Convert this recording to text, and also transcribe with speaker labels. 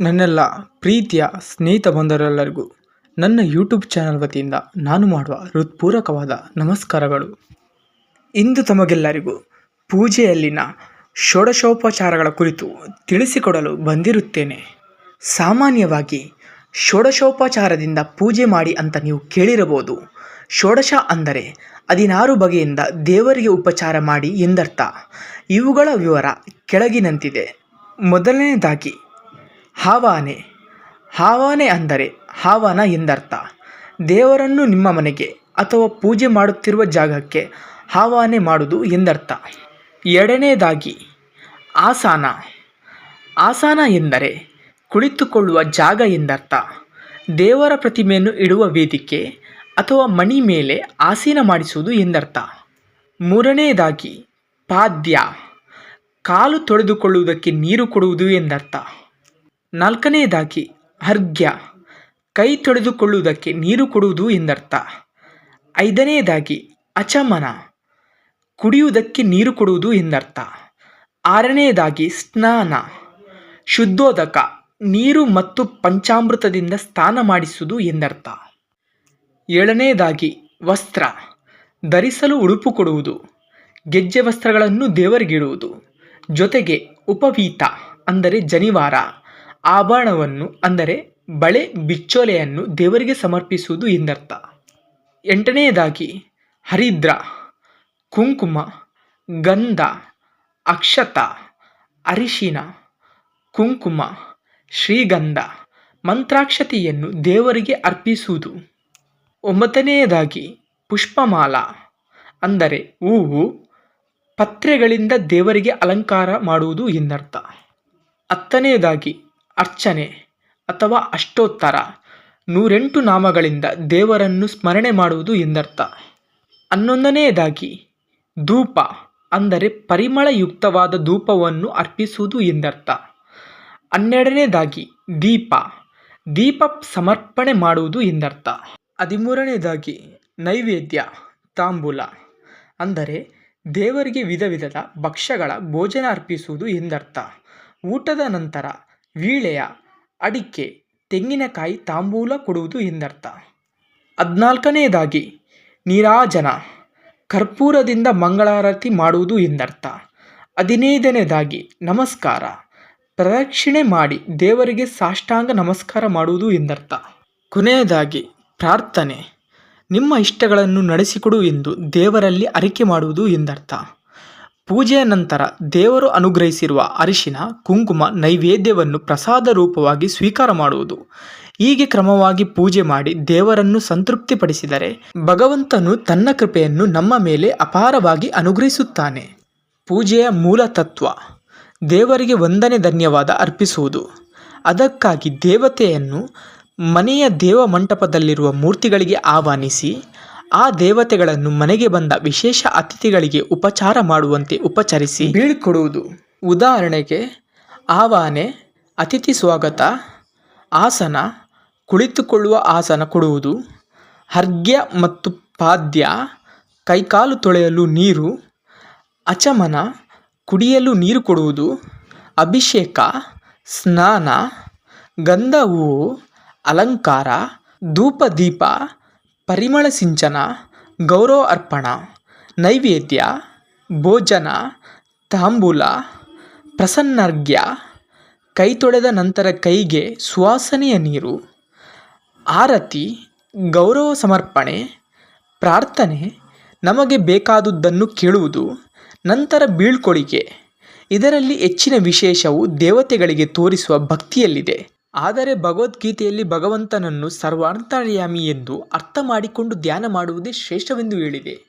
Speaker 1: ನನ್ನೆಲ್ಲ ಪ್ರೀತಿಯ ಸ್ನೇಹಿತ ಬಂಧುರೆಲ್ಲರಿಗೂ ನನ್ನ ಯೂಟ್ಯೂಬ್ ಚಾನಲ್ ವತಿಯಿಂದ ನಾನು ಮಾಡುವ ಹೃತ್ಪೂರ್ವಕವಾದ ನಮಸ್ಕಾರಗಳು. ಇಂದು ತಮಗೆಲ್ಲರಿಗೂ ಪೂಜೆಯಲ್ಲಿನ ಷೋಡಶೋಪಚಾರಗಳ ಕುರಿತು ತಿಳಿಸಿಕೊಡಲು ಬಂದಿರುತ್ತೇನೆ. ಸಾಮಾನ್ಯವಾಗಿ ಷೋಡಶೋಪಚಾರದಿಂದ ಪೂಜೆ ಮಾಡಿ ಅಂತ ನೀವು ಕೇಳಿರಬಹುದು. ಷೋಡಶ ಅಂದರೆ ಹದಿನಾರು ಬಗೆಯಿಂದ ದೇವರಿಗೆ ಉಪಚಾರ ಮಾಡಿ ಎಂದರ್ಥ. ಇವುಗಳ ವಿವರ ಕೆಳಗಿನಂತಿದೆ. ಮೊದಲನೆಯದಾಗಿ ಆವಾಹನೆ ಹಾವಾನೆ ಅಂದರೆ ಹಾವನ ಎಂದರ್ಥ. ದೇವರನ್ನು ನಿಮ್ಮ ಮನೆಗೆ ಅಥವಾ ಪೂಜೆ ಮಾಡುತ್ತಿರುವ ಜಾಗಕ್ಕೆ ಹಾವಾನೆ ಮಾಡುವುದು ಎಂದರ್ಥ. ಎರಡನೇದಾಗಿ, ಆಸನ. ಆಸನ ಎಂದರೆ ಕುಳಿತುಕೊಳ್ಳುವ ಜಾಗ ಎಂದರ್ಥ. ದೇವರ ಪ್ರತಿಮೆಯನ್ನು ಇಡುವ ವೇದಿಕೆ ಅಥವಾ ಮಣಿ ಮೇಲೆ ಆಸೀನ ಮಾಡಿಸುವುದು ಎಂದರ್ಥ. ಮೂರನೆಯದಾಗಿ ಪಾದ್ಯ. ಕಾಲು ತೊಳೆದುಕೊಳ್ಳುವುದಕ್ಕೆ ನೀರು ಕೊಡುವುದು ಎಂದರ್ಥ. ನಾಲ್ಕನೆಯದಾಗಿ ಅರ್ಘ್ಯ ಕೈ ತೊಳೆದುಕೊಳ್ಳುವುದಕ್ಕೆ ನೀರು ಕೊಡುವುದು ಎಂದರ್ಥ. ಐದನೆಯದಾಗಿ ಅಚಮನ, ಕುಡಿಯುವುದಕ್ಕೆ ನೀರು ಕೊಡುವುದು ಎಂದರ್ಥ. ಆರನೆಯದಾಗಿ ಸ್ನಾನ, ಶುದ್ಧೋದಕ, ನೀರು ಮತ್ತು ಪಂಚಾಮೃತದಿಂದ ಸ್ನಾನ ಮಾಡಿಸುವುದು ಎಂದರ್ಥ. ಏಳನೆಯದಾಗಿ ವಸ್ತ್ರ, ಧರಿಸಲು ಉಡುಪು ಕೊಡುವುದು, ಗೆಜ್ಜೆ ವಸ್ತ್ರಗಳನ್ನು ದೇವರಿಗಿಡುವುದು ಜೊತೆಗೆ ಉಪವೀತ, ಅಂದರೆ ಜನಿವಾರ. ಆಭರಣವನ್ನು ಅಂದರೆ ಬಳೆ ಬಿಚ್ಚೋಲೆಯನ್ನು ದೇವರಿಗೆ ಸಮರ್ಪಿಸುವುದು ಎಂದರ್ಥ. ಎಂಟನೆಯದಾಗಿ, ಹರಿದ್ರ, ಕುಂಕುಮ, ಗಂಧ, ಅಕ್ಷತ, ಅರಿಶಿನ, ಕುಂಕುಮ, ಶ್ರೀಗಂಧ, ಮಂತ್ರಾಕ್ಷತೆಯನ್ನು ದೇವರಿಗೆ ಅರ್ಪಿಸುವುದು. ಒಂಬತ್ತನೆಯದಾಗಿ, ಪುಷ್ಪಮಾಲ, ಅಂದರೆ ಹೂವು ಪತ್ರೆಗಳಿಂದ ದೇವರಿಗೆ ಅಲಂಕಾರ ಮಾಡುವುದು ಎಂದರ್ಥ. ಹತ್ತನೆಯದಾಗಿ ಅರ್ಚನೆ ಅಥವಾ ಅಷ್ಟೋತ್ತರ. ನೂರೆಂಟು ನಾಮಗಳಿಂದ ದೇವರನ್ನು ಸ್ಮರಣೆ ಮಾಡುವುದು ಎಂದರ್ಥ. ಹನ್ನೊಂದನೆಯದಾಗಿ ಧೂಪ ಅಂದರೆ ಪರಿಮಳಯುಕ್ತವಾದ ಧೂಪವನ್ನು ಅರ್ಪಿಸುವುದು ಎಂದರ್ಥ. ಹನ್ನೆರಡನೇದಾಗಿ ದೀಪ. ದೀಪ ಸಮರ್ಪಣೆ ಮಾಡುವುದು ಎಂದರ್ಥ. ಹದಿಮೂರನೇದಾಗಿ ನೈವೇದ್ಯ, ತಾಂಬೂಲ ಅಂದರೆ ದೇವರಿಗೆ ವಿಧ ವಿಧದ ಭಕ್ಷ್ಯಗಳ ಭೋಜನ ಅರ್ಪಿಸುವುದು ಎಂದರ್ಥ. ಊಟದ ನಂತರ ವೀಳೆಯ ಅಡಿಕೆ ತೆಂಗಿನಕಾಯಿ ತಾಂಬೂಲ ಕೊಡುವುದು ಎಂದರ್ಥ. ಹದಿನಾಲ್ಕನೆಯದಾಗಿ, ನೀರಾಜನ ಕರ್ಪೂರದಿಂದ ಮಂಗಳಾರತಿ ಮಾಡುವುದು ಎಂದರ್ಥ. ಹದಿನೈದನೇದಾಗಿ ನಮಸ್ಕಾರ, ಪ್ರದಕ್ಷಿಣೆ ಮಾಡಿ ದೇವರಿಗೆ ಸಾಷ್ಟಾಂಗ ನಮಸ್ಕಾರ ಮಾಡುವುದು ಎಂದರ್ಥ. ಕೊನೆಯದಾಗಿ, ಪ್ರಾರ್ಥನೆ, ನಿಮ್ಮ ಇಷ್ಟಗಳನ್ನು ನಡೆಸಿಕೊಡು ಎಂದು ದೇವರಲ್ಲಿ ಅರಿಕೆ ಮಾಡುವುದು ಎಂದರ್ಥ. ಪೂಜೆಯ ನಂತರ ದೇವರು ಅನುಗ್ರಹಿಸಿರುವ ಅರಿಶಿನ, ಕುಂಕುಮ, ನೈವೇದ್ಯವನ್ನು ಪ್ರಸಾದ ರೂಪವಾಗಿ ಸ್ವೀಕಾರ ಮಾಡುವುದು. ಹೀಗೆ ಕ್ರಮವಾಗಿ ಪೂಜೆ ಮಾಡಿ ದೇವರನ್ನು ಸಂತೃಪ್ತಿಪಡಿಸಿದರೆ ಭಗವಂತನು ತನ್ನ ಕೃಪೆಯನ್ನು ನಮ್ಮ ಮೇಲೆ ಅಪಾರವಾಗಿ ಅನುಗ್ರಹಿಸುತ್ತಾನೆ. ಪೂಜೆಯ ಮೂಲ ತತ್ವ, ದೇವರಿಗೆ ವಂದನೆ ಧನ್ಯವಾದ ಅರ್ಪಿಸುವುದು. ಅದಕ್ಕಾಗಿ ದೇವತೆಯನ್ನು ಮನೆಯ ದೇವ ಮಂಟಪದಲ್ಲಿರುವ ಮೂರ್ತಿಗಳಿಗೆ ಆಹ್ವಾನಿಸಿ ಆ ದೇವತೆಗಳನ್ನು ಮನೆಗೆ ಬಂದ ವಿಶೇಷ ಅತಿಥಿಗಳಿಗೆ ಉಪಚಾರ ಮಾಡುವಂತೆ ಉಪಚರಿಸಿ. ಬೀಳ್ಕೊಡುವುದು ಉದಾಹರಣೆಗೆ ಆವಾನೆ ಅತಿಥಿ ಸ್ವಾಗತ, ಆಸನ, ಕುಳಿತುಕೊಳ್ಳುವ ಆಸನ ಕೊಡುವುದು. ಹರ್ಗ್ಯ ಮತ್ತು ಪಾದ್ಯ, ಕೈಕಾಲು ತೊಳೆಯಲು ನೀರು, ಅಚಮನ, ಕುಡಿಯಲು ನೀರು ಕೊಡುವುದು. ಅಭಿಷೇಕ, ಸ್ನಾನ ಗಂಧ ಹೂವು ಅಲಂಕಾರ ಧೂಪ ದೀಪ ಪರಿಮಳ ಸಿಂಚನ, ಗೌರವ ಅರ್ಪಣ, ನೈವೇದ್ಯ, ಭೋಜನ, ತಾಂಬೂಲ, ಪ್ರಸನ್ನರ್ಘ್ಯ, ಕೈ ತೊಳೆದ ನಂತರ ಕೈಗೆ ಸುವಾಸನೆಯ ನೀರು, ಆರತಿ, ಗೌರವ ಸಮರ್ಪಣೆ, ಪ್ರಾರ್ಥನೆ, ನಮಗೆ ಬೇಕಾದುದನ್ನು ಕೇಳುವುದು, ನಂತರ ಬೀಳ್ಕೊಡುಗೆ ಇದರಲ್ಲಿ ಹೆಚ್ಚಿನ ವಿಶೇಷವು ದೇವತೆಗಳಿಗೆ ತೋರಿಸುವ ಭಕ್ತಿಯಲ್ಲಿದೆ. ಆದರೆ ಭಗವದ್ಗೀತೆಯಲ್ಲಿ ಭಗವಂತನನ್ನು ಸರ್ವಾಂತರ್ಯಾಮಿ ಎಂದು ಅರ್ಥ ಮಾಡಿಕೊಂಡು ಧ್ಯಾನ ಮಾಡುವುದೇ ಶ್ರೇಷ್ಠವೆಂದು ಹೇಳಿದೆ.